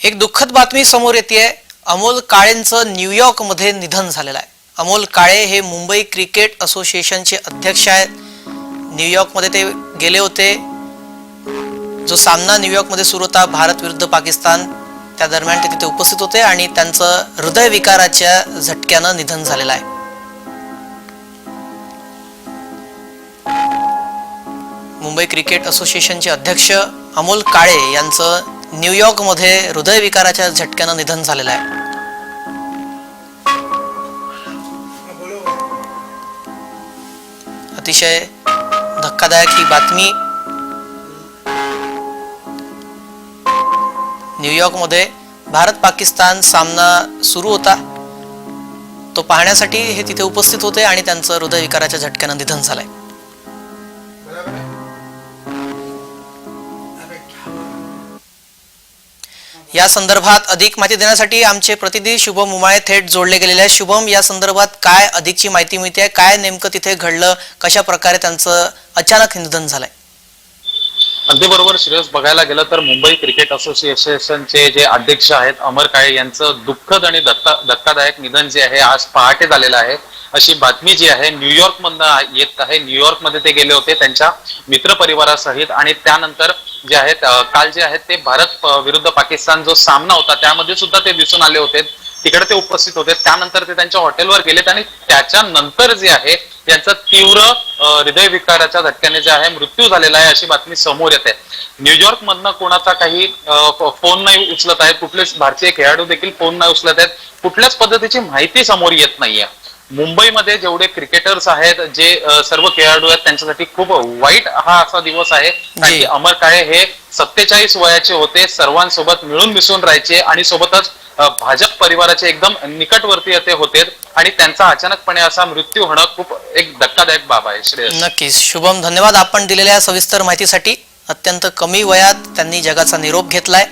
एक दुःखद बातमी समोर येते अमोल काळेंचं न्यूयॉर्कमध्ये निधन झालेलं आहे. अमोल काळे हे मुंबई क्रिकेट असोसिएशनचे अध्यक्ष आहेत. न्यूयॉर्कमध्ये ते गेले होते. जो सामना न्यूयॉर्कमध्ये सुरू होता भारत विरुद्ध पाकिस्तान त्या दरम्यान ते तिथे उपस्थित होते आणि त्यांचं हृदयविकाराच्या झटक्यानं निधन झालेलं आहे. मुंबई क्रिकेट असोसिएशनचे अध्यक्ष अमोल काळे यांचं न्यूयॉर्कमध्ये हृदयविकाराच्या झटक्यानं निधन झालेलं आहे. अतिशय धक्कादायक ही बातमी. न्यूयॉर्कमध्ये भारत पाकिस्तान सामना सुरू होता. तो पाहण्यासाठी हे तिथे उपस्थित होते आणि त्यांचं हृदयविकाराच्या झटक्यानं निधन झालंय. या संदर्भात अधिक माहिती देण्यासाठी आमचे प्रतिनिधी शुभम उमाळे थेट जोडले गेलेले आहेत. शुभम या संदर्भात काय अधिकची माहिती मिळते? काय नेमकं तिथे घडलं? कशा प्रकारे त्यांचं अचानक निधन झालंय? अगदी बरोबर श्रेयस बघायला गेलं तर मुंबई क्रिकेट असोसिएशनचे जे अध्यक्ष आहेत अमर काळे यांचं दुःखद आणि धक्का धक्कादायक निधन जे आहे आज पहाटे झालेलं आहे. अशी बातमी जी आहे न्यूयॉर्क मधनं येत आहे. न्यूयॉर्कमध्ये ते गेले होते त्यांच्या मित्र परिवारासहित आणि त्यानंतर जे आहेत काल जे आहेत ते भारत विरुद्ध पाकिस्तान जो सामना होता त्यामध्ये सुद्धा ते दिसून आले होते. तिकडे ते उपस्थित होते. त्यानंतर ते त्यांच्या हॉटेलवर गेलेत आणि त्याच्यानंतर जे आहे त्यांचा तीव्र हृदयविकाराच्या धक्क्याने जे आहे मृत्यू झालेला आहे अशी बातमी समोर येते. न्यूयॉर्क मधनं कोणाचा काही फोन नाही उचलत आहे. कुठलेच भारतीय खेळाडू देखील फोन नाही उचलत आहेत. कुठल्याच पद्धतीची माहिती समोर येत नाहीये. मुंबईमध्ये जेवढे क्रिकेटर्स आहेत जे सर्व खेळाडू आहेत त्यांच्यासाठी खूप वाईट हा असा दिवस आहे. कारण की अमर काळे हे सत्तेचाळीस वयाचे होते सर्वांसोबत मिळून मिसळून राहायचे आणि सोबतच भाजप परिवाराचे एकदम निकटवर्तीय ते होते आणि त्यांचा अचानकपणे असा मृत्यू होणं खूप एक धक्कादायक बाब आहे श्रेयस. नक्कीच. शुभम धन्यवाद आपण दिलेल्या सविस्तर माहितीसाठी. अत्यंत कमी वयात त्यांनी जगाचा निरोप घेतलाय.